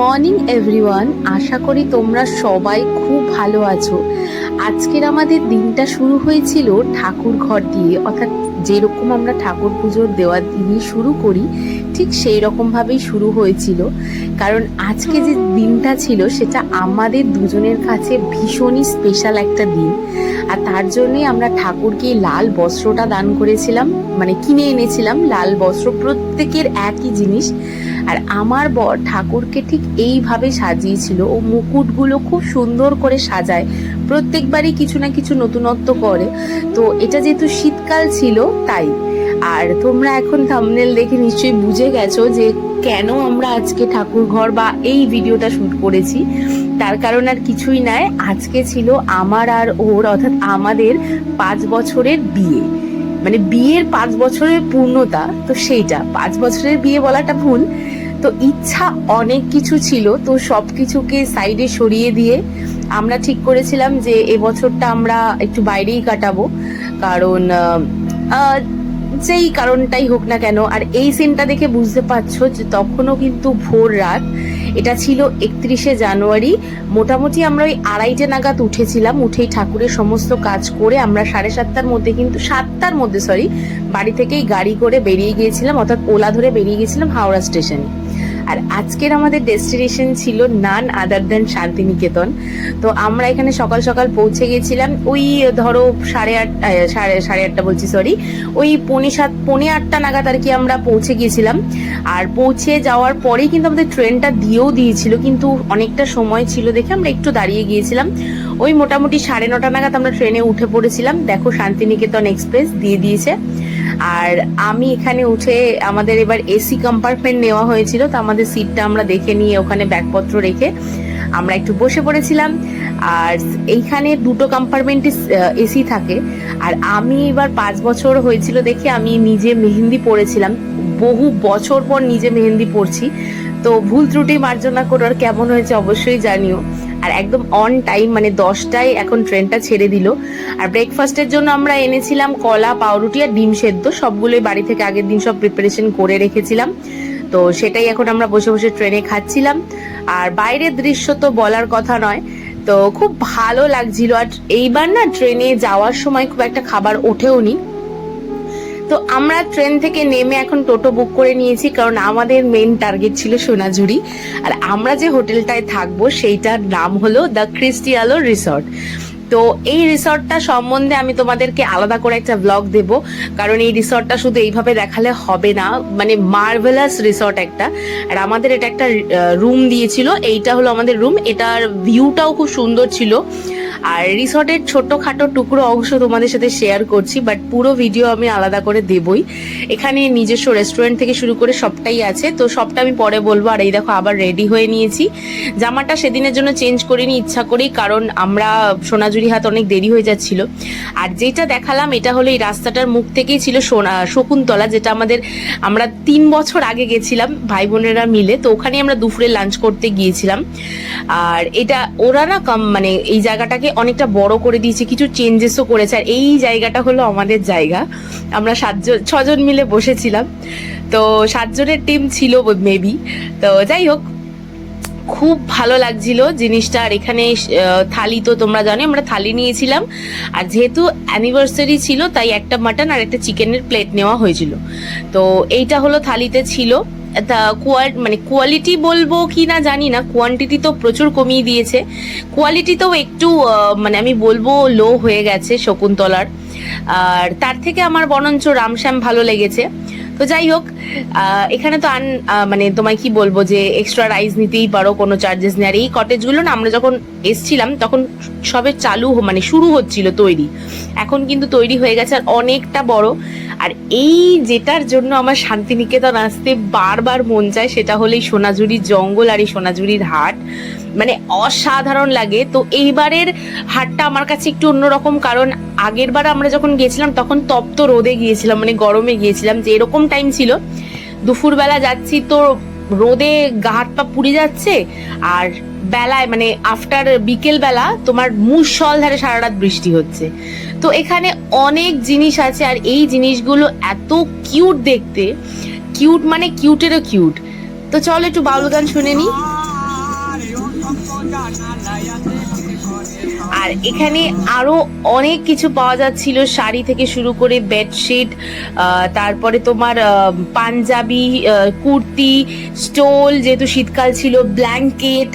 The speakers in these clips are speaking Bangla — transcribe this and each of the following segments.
Morning, everyone. আশা করি তোমরা সবাই খুব ভালো আছো। আজকের আমাদের দিনটা শুরু হয়েছিল ঠাকুর ঘর দিয়ে। অর্থাৎ যেরকম আমরা ঠাকুর পুজোর দেওয়ার দিনই শুরু করি, ঠিক সেই রকমভাবেই শুরু হয়েছিল। কারণ আজকে যে দিনটা ছিল, সেটা আমাদের দুজনের কাছে ভীষণই স্পেশাল একটা দিন। আর তার জন্যই আমরা ঠাকুরকে লাল বস্ত্রটা দান করেছিলাম মানে কিনে এনেছিলাম লাল বস্ত্র। প্রত্যেকের একই জিনিস। আর আমার বর ঠাকুরকে ঠিক এইভাবে সাজিয়েছিল। ও মুকুটগুলো খুব সুন্দর করে সাজায়। প্রত্যেকবারই কিছু না কিছু নতুনত্ব করে। তো এটা যেহেতু শীতকাল ছিল, তাই। আর তোমরা এখন থামনেল দেখে নিশ্চয়ই বুঝে গেছো যে কেন আমরা আজকে ঠাকুর ঘর বা এই ভিডিওটা শুট করেছি। তার কারণ আর কিছুই নয় আজকে ছিল আমার আর ওর, অর্থাৎ আমাদের পাঁচ বছরের বিয়ে। মানে বিয়ের পাঁচ বছরের পূর্ণতা, তো সেইটা। পাঁচ বছরের বিয়ে বলাটা ভুল। তো ইচ্ছা অনেক কিছু ছিল, তো সব কিছুকে সাইডে সরিয়ে দিয়ে আমরা ঠিক করেছিলাম যে এবছরটা আমরা একটু বাইরেই কাটাবো। কারণ যেই কারণটাই হোক না কেন, আর এই সিনটা দেখে বুঝতে পারছ যে তখনও কিন্তু ভোর রাত। এটা ছিল একত্রিশে জানুয়ারি। মোটামুটি আমরা ওই আড়াইটে নাগাদ উঠেছিলাম, উঠেই ঠাকুরের সমস্ত কাজ করে আমরা সাড়ে সাতটার মধ্যে কিন্তু, সাতটার মধ্যে সরি বাড়ি থেকেই গাড়ি করে বেরিয়ে গিয়েছিলাম, অর্থাৎ ওলা ধরে বেরিয়ে গিয়েছিলাম হাওড়া স্টেশনে। আর আজকের আমাদের ডেস্টিনেশন ছিল নান আদার দেন শান্তিনিকেতন। তো আমরা এখানে সকাল সকাল পৌঁছে গেছিলাম। ওই ধরো সাড়ে আট আহ, সাড়ে সাড়ে আটটা বলছি সরি ওই পৌনে সাত পৌনে আটটা নাগাদ আর কি আমরা পৌঁছে গিয়েছিলাম আর পৌঁছে যাওয়ার পরেই কিন্তু আমাদের ট্রেনটা দিয়েও দিয়েছিল কিন্তু অনেকটা সময় ছিল দেখে আমরা একটু দাঁড়িয়ে গিয়েছিলাম। ওই মোটামুটি সাড়ে নটা নাগাদ আমরা ট্রেনে উঠে পড়েছিলাম। দেখো শান্তিনিকেতন এক্সপ্রেস দিয়ে দিয়েছে। আর আমি এখানে উঠে আমাদের এবার এসি কম্পার্টমেন্ট নেওয়া হয়েছিল, তো আমাদের সিটটা আমরা দেখে নিয়ে ওখানে ব্যাগপত্র রেখে আমরা একটু বসে পড়েছিলাম। আর এইখানে দুটো কম্পার্টমেন্টে এসি থাকে। আর আমি এবার পাঁচ বছর হয়েছিল দেখে আমি নিজে মেহেন্দি পড়েছিলাম বহু বছর পর নিজে মেহেন্দি পড়ছি তো ভুল ত্রুটি মার্জনা করার কেমন হয়েছে অবশ্যই জানিও। আর একদম অন টাইম মানে দশটায় এখন ট্রেনটা ছেড়ে দিল। আর ব্রেকফাস্টের জন্য আমরা এনেছিলাম কলা, পাউরুটি আর ডিম সেদ্ধ। সবগুলোই বাড়ি থেকে আগের দিন সব প্রিপারেশন করে রেখেছিলাম। তো সেটাই এখন আমরা বসে বসে ট্রেনে খাচ্ছিলাম। আর বাইরের দৃশ্য তো বলার কথা নয়। তো খুব ভালো লাগছিল। আর এইবার না ট্রেনে যাওয়ার সময় খুব একটা খাবার ওঠেও নি তো আমরা ট্রেন থেকে নেমে এখন টোটো বুক করে নিয়েছি, কারণ আমাদের মেন টার্গেট ছিল সোনাঝুরি। আর আমরা যে হোটেলটায় থাকব, সেইটার নাম হলো দ্য ক্রিস্টিয়ালো রিসর্ট তো এই রিসর্টটা সম্বন্ধে আমি তোমাদেরকে আলাদা করে একটা ব্লগ দেব, কারণ এই রিসর্টটা শুধু এইভাবে দেখালে হবে না মানে মার্ভেলাস রিসর্ট একটা। আর আমাদের এটা একটা রুম দিয়েছিল, এইটা হলো আমাদের রুম এটার ভিউটাও খুব সুন্দর ছিল। আর রিসর্টের ছোটখাটো টুকরো অংশ তোমাদের সাথে শেয়ার করছি বাট পুরো ভিডিও আমি আলাদা করে দেবই। এখানে নিজস্ব রেস্টুরেন্ট থেকে শুরু করে সবটাই আছে, তো সবটা আমি পরে বলব। আর এই দেখো, আবার রেডি হয়ে নিয়েছি। জামাটা সেদিনের জন্য চেঞ্জ করিনি, ইচ্ছা করেই, কারণ আমরা সোনাঝুরি হাত অনেক দেরি হয়ে যাচ্ছিল। আর যেটা দেখালাম, এটা হলো এই রাস্তাটার মুখ থেকেই ছিল সোনা, শকুন্তলা, যেটা আমাদের, আমরা তিন বছর আগে গেছিলাম ভাই বোনেরা মিলে, তো ওখানে আমরা দুপুরে লাঞ্চ করতে গিয়েছিলাম। আর এটা, ওরা না কম মানে এই জায়গাটাকে অনেকটা বড় করে দিয়েছে, কিছু চেঞ্জেসও করেছে। আর এই জায়গাটা হলো আমাদের জায়গা। আমরা সাতজন, ছজন মিলে বসেছিলাম। তো সাতজনের টিম ছিল মেবি তো যাই হোক, খুব ভালো লাগছিল জিনিসটা। আর এখানে থালি তো তোমরা জানো আমরা থালি নিয়েছিলাম। আর যেহেতু অ্যানিভার্সারি ছিল, তাই একটা মাটন আর একটা চিকেনের প্লেট নেওয়া হয়েছিল। তো এইটা হলো থালিতে ছিল। মানে কোয়ালিটি বলব কি না জানি না কোয়ান্টিটি তো প্রচুর কমিয়ে দিয়েছে। কোয়ালিটি তো একটু মানে আমি বলব লো হয়ে গেছে শকুন্তলার। আর তার থেকে আমার বরঞ্চ রামশ্যাম ভালো লেগেছে। তো যাই হোক এখানে তো আন মানে তোমায় কি বলব যে এক্সট্রা রাইস নিতেই পারো, কোনো চার্জেস নেই। আর এই কটেজগুলো না, আমরা যখন এসছিলাম, তখন সবে চালু মানে শুরু হচ্ছিল তৈরি। এখন কিন্তু তৈরি হয়ে গেছে আর অনেকটা বড়। আর এই যেটার জন্য আমার শান্তিনিকেতন আসতে বারবার মন চায়, সেটা হলো এই সোনাঝুরির জঙ্গল আর এই সোনাঝুরির হাট। মানে অসাধারণ লাগে। তো এইবারের হাটটা আমার কাছে একটু অন্যরকম, কারণ আগের বার আমরা যখন গিয়েছিলাম তখন তপ্ত রোদে গিয়েছিলাম মানে গরমে গিয়েছিলাম যে এরকম টাইম ছিল দুপুরবেলা যাচ্ছি তো রোদে গা হাত পা পুড়ে যাচ্ছে আর বেলায় মানে আফটার বিকেল বেলা তোমার মুসল ধারে সারা রাত বৃষ্টি হচ্ছে তো এখানে অনেক জিনিস আছে আর এই জিনিসগুলো এত কিউট দেখতে কিউট মানে কিউটেরও কিউট তো চলো একটু বাউল গান শুনে নি আর এখানে আরও অনেক কিছু পাওয়া যাচ্ছিল। শাড়ি থেকে শুরু করে বেডশিট তারপরে তোমার পাঞ্জাবি কুর্তি স্টোল যেহেতু শীতকাল ছিল ব্ল্যাঙ্কেট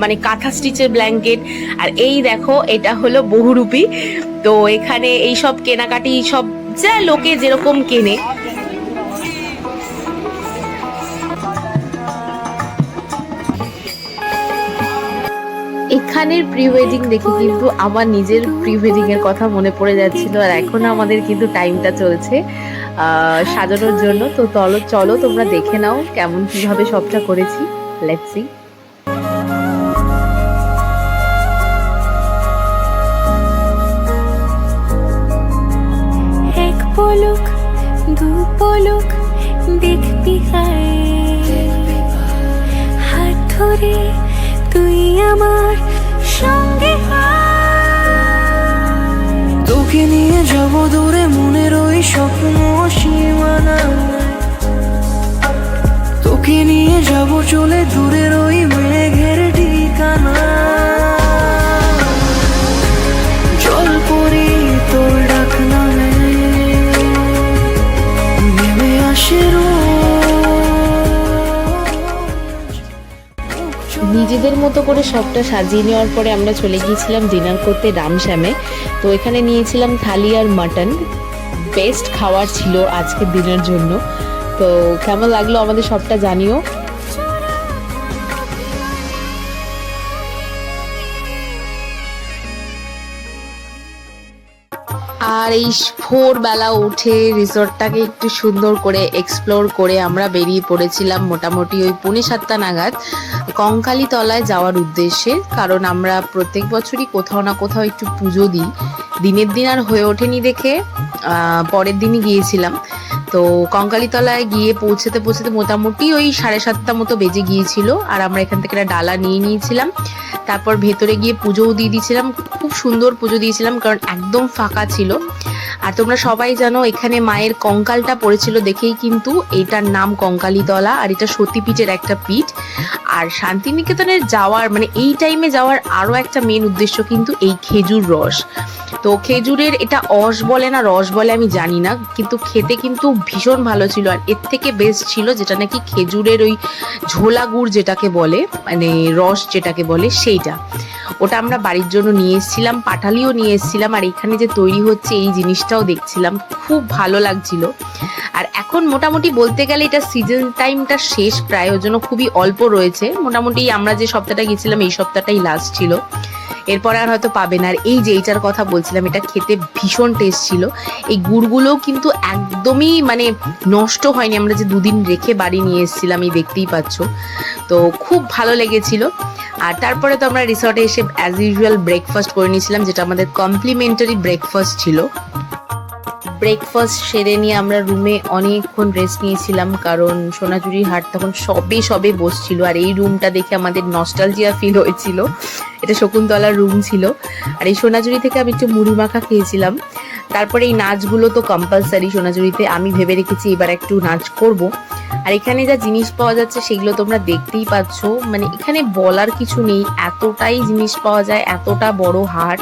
মানে কাঁথা স্টিচের ব্ল্যাঙ্কেট আর এই দেখো, এটা হলো বহুরূপী। তো এখানে এই সব কেনাকাটি সব যা লোকে যেরকম কেনে। এখানের প্রি ওয়েডিং দেখে কিন্তু আমার নিজের প্রি ওয়েডিং এর কথা মনে পড়ে যাচ্ছিল আর এখনও আমাদের কিন্তু টাইমটা চলছে সাজানোর জন্য। তো চলো চলো তোমরা দেখে নাও কেমন কীভাবে সবটা করেছি। লেটস সি এক পলক, দু পলক দেখবি নিয়ে দূরে মনের ওই স্বপ্ন সীমানা। তোকে নিয়ে যাব চলে দূরের ওই মেঘের ঠিকানা। নিজেদের মতো করে সবটা সাজিয়ে নেওয়ার পরে আমরা চলে গিয়েছিলাম ডিনার করতে রামশ্যামে। তো এখানে নিয়েছিলাম থালি আর মাটন। বেস্ট খাবার ছিল আজকের দিনের জন্য। তো কেমন লাগল আমাদের সবটা জানিও। আর এই ভোরবেলা উঠে রিসর্টটাকে একটু সুন্দর করে এক্সপ্লোর করে আমরা বেরিয়ে পড়েছিলাম মোটামুটি ওই পৌনে সাতটা নাগাদ। কঙ্কালী তলায় যাওয়ার উদ্দেশ্যে, কারণ আমরা প্রত্যেক বছরই কোথাও না কোথাও একটু পুজো দিই। দিনের দিন আর হয়ে ওঠেনি দেখে পরের দিনই গিয়েছিলাম। তো কঙ্কালীতলায় গিয়ে পৌঁছতে পৌঁছতে মোটামুটি ওই সাড়ে সাতটা মতো বেজে গিয়েছিল, আর আমরা এখান থেকে একটা ডালা নিয়ে নিয়েছিলাম। তারপর ভেতরে গিয়ে পুজোও দিয়ে দিয়েছিলাম, খুব সুন্দর পুজো দিয়েছিলাম, কারণ একদম ফাঁকা ছিল। আর তোমরা সবাই জানো, এখানে মায়ের কঙ্কালটা পড়েছিল দেখেই কিন্তু এটার নাম কঙ্কালীতলা, আর এটা সতীপীঠের একটা পীঠ। আর শান্তিনিকেতনের যাওয়ার মানে এই টাইমে যাওয়ার আরও একটা মেন উদ্দেশ্য কিন্তু এই খেজুর রস। তো খেজুরের এটা অস বলে না, রস বলে আমি জানি না, কিন্তু খেতে কিন্তু ভীষণ ভালো ছিল আর এর থেকে বেস্ট ছিল যেটা নাকি খেজুরের ওই ঝোলা গুড় যেটাকে বলে মানে রস যেটাকে বলে সেইটা। ওটা আমরা বাড়ির জন্য নিয়ে এসেছিলাম, পাটালিও নিয়ে এসেছিলাম আর এখানে যে তৈরি হচ্ছে এই জিনিসটাও দেখছিলাম, খুব ভালো লাগছিল। আর এখন মোটামুটি বলতে গেলে এটা সিজন টাইমটা শেষ প্রায়, ওর জন্য খুবই অল্প রয়েছে। মোটামুটি আমরা যে সপ্তাহটা গেছিলাম এই সপ্তাহটাই লাস্ট ছিল। এরপর আর হয়তো পাবেন আর এই যে এইটার কথা বলছিলাম, এটা খেতে ভীষণ টেস্ট ছিল। এই গুড়গুলোও কিন্তু একদমই মানে নষ্ট হয়নি। আমরা যে দুদিন রেখে বাড়ি নিয়ে এসেছিলাম, এই দেখতেই পাচ্ছ। তো খুব ভালো লেগেছিল। আর তারপরে তো আমরা রিসর্টে এসে অ্যাজ ইউজুয়াল ব্রেকফাস্ট করে নিয়েছিলাম, যেটা আমাদের কমপ্লিমেন্টারি ব্রেকফাস্ট ছিল। ব্রেকফাস্ট সেরে নিয়ে আমরা রুমে অনেকক্ষণ রেস্ট নিয়েছিলাম, কারণ সোনাঝুরির হাট তখন সবে সবে বসছিল আর এই রুমটা দেখে আমাদের নস্টালজিয়া ফিল হয়েছিল। এটা শকুন্তলার রুম ছিল। আর এই সোনাঝুরি থেকে আমি একটু মুড়ি মাখা খেয়েছিলাম। তারপরে এই নাচগুলো তো কম্পালসারি সোনাঝুরিতে, আমি ভেবে রেখেছি এবার একটু নাচ করব। আর এখানে যা জিনিস পাওয়া যাচ্ছে সেগুলো তোমরা দেখতেই পাচ্ছ। মানে এখানে বলার কিছু নেই, এতটাই জিনিস পাওয়া যায়, এতটা বড় হাট।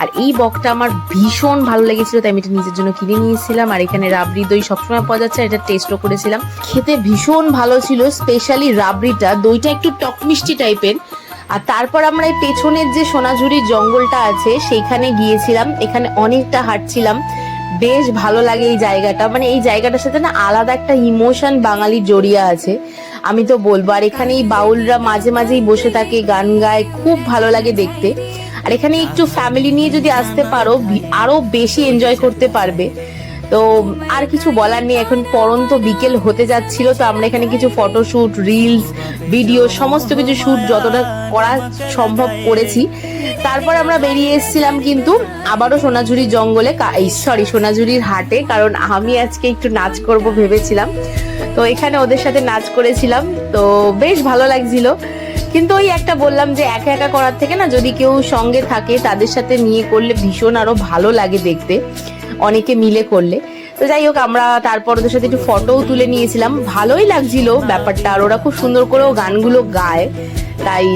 আর এই বকটা আমার ভীষণ ভালো লেগেছিল, তাই আমি এটা নিজের জন্য কিনে নিয়েছিলাম। আর এখানে রাবড়ি দই সবসময় পাওয়া যাচ্ছে এটা টেস্টও করেছিলাম। খেতে ভীষণ ভালো ছিল স্পেশালি রাবড়িটা। দইটা একটু টক মিষ্টি টাইপের আর তারপর আমরা এই পেছনের যে সোনাঝুরির জঙ্গলটা আছে, সেইখানে গিয়েছিলাম। এখানে অনেকটা হাঁটছিলাম। বেশ ভালো লাগে এই জায়গাটা। মানে এই জায়গাটার সাথে না আলাদা একটা ইমোশন বাঙালির জড়িয়ে আছে। আমি তো বলব, আর এখানে এই বাউলরা মাঝে মাঝেই বসে থাকে, গান গায়, খুব ভালো লাগে দেখতে। আর এখানে একটু ফ্যামিলি নিয়ে যদি আসতে পারো আরও বেশি এনজয় করতে পারবে। তো আর কিছু বলার নেই, এখন পরন্ত বিকেল হতে যাচ্ছিল, তো আমরা এখানে কিছু ফটোশুট রিলস ভিডিও সমস্ত কিছু শুট যতটা করা সম্ভব করেছি। তারপর আমরা বেরিয়ে এসেছিলাম কিন্তু আবারও সোনাঝুরি জঙ্গলে সরি সোনাঝুরির হাটে, কারণ আমি আজকে একটু নাচ করব ভেবেছিলাম। তো এখানে ওদের সাথে নাচ করেছিলাম, তো বেশ ভালো লাগছিল। কিন্তু ওই একটা বললাম যে একা একা করার থেকে না যদি কেউ সঙ্গে থাকে, তাদের সাথে নিয়ে করলে ভীষণ আরও ভালো লাগে দেখতে, অনেকে মিলে করলে। তো যাই হোক, আমরা তারপর ওদের সাথে একটু ফটোও তুলে নিয়েছিলাম। ভালোই লাগছিল ব্যাপারটা, আর ওরা খুব সুন্দর করেও গানগুলো গায়। তাই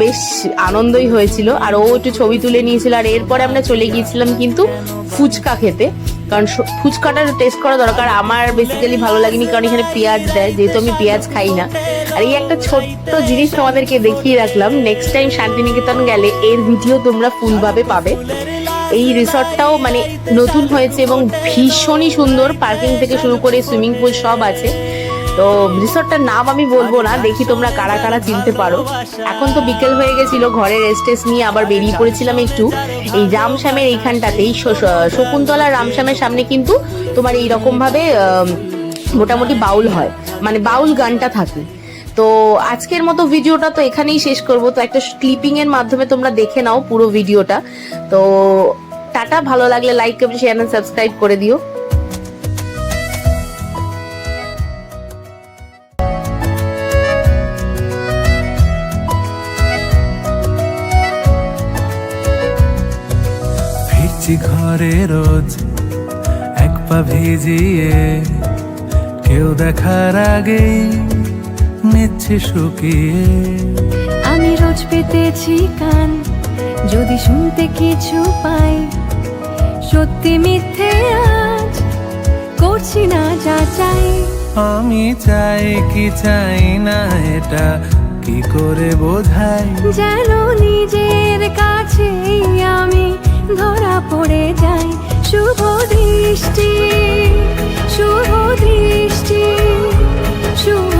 বেশ আনন্দই হয়েছিল। আর ও একটু ছবি তুলে নিয়েছিল, আর এরপরে আমরা চলে গিয়েছিলাম কিন্তু ফুচকা খেতে। কারণ ফুচকাটা টেস্ট করা দরকার। আমার বেসিক্যালি ভালো লাগেনি, কারণ এখানে পেঁয়াজ দেয়, যেহেতু আমি পেঁয়াজ খাই না। আর এই একটা ছোট্ট জিনিস তোমাদেরকে দেখিয়ে রাখলাম। নেক্সট টাইম শান্তিনিকেতন গেলে এর ভিডিও তোমরা ফুলভাবে পাবে। এই রিসর্টটাও মানে নতুন হয়েছে এবং ভীষণই সুন্দর। পার্কিং থেকে শুরু করে সুইমিং পুল সব আছে। তো রিসর্টটার নাম আমি বলব না, দেখি তোমরা কারা কারা চিনতে পারো। এখন তো বিকেল হয়ে গেছিল, ঘরে টেস্ট নিয়ে আবার বেরিয়ে পড়েছিলাম একটু। এই রামশ্যামের এইখানটাতেই শকুন্তলা রামশ্যামের সামনে কিন্তু তোমার এই রকম ভাবে মোটামুটি বাউল হয়। মানে বাউল গানটা থাকে। তো আজকের মতো ভিডিওটা তো এখানেই শেষ করব। তো একটা ক্লিপিং এর মাধ্যমে তোমরা দেখে নাও পুরো ভিডিওটা। তো টাটা, ভালো লাগলে like comment share and subscribe করে দিও। ঘরে রোজ, এক পা ভিজিয়ে, কেউ দেখার আগেই নিচ্ছে শুকিয়ে আমি রোজ পেতেছি কান যদি শুনতে কিছু পাই। সত্যি মিথ্যে আজ করছি না যা চাই। আমি চাই কি চাই না এটা কি করে বোঝাই? যেন নিজের কাছেই আমি ধরা পড়ে যাই। শুভ দৃষ্টি শুভ দৃষ্টি শুভ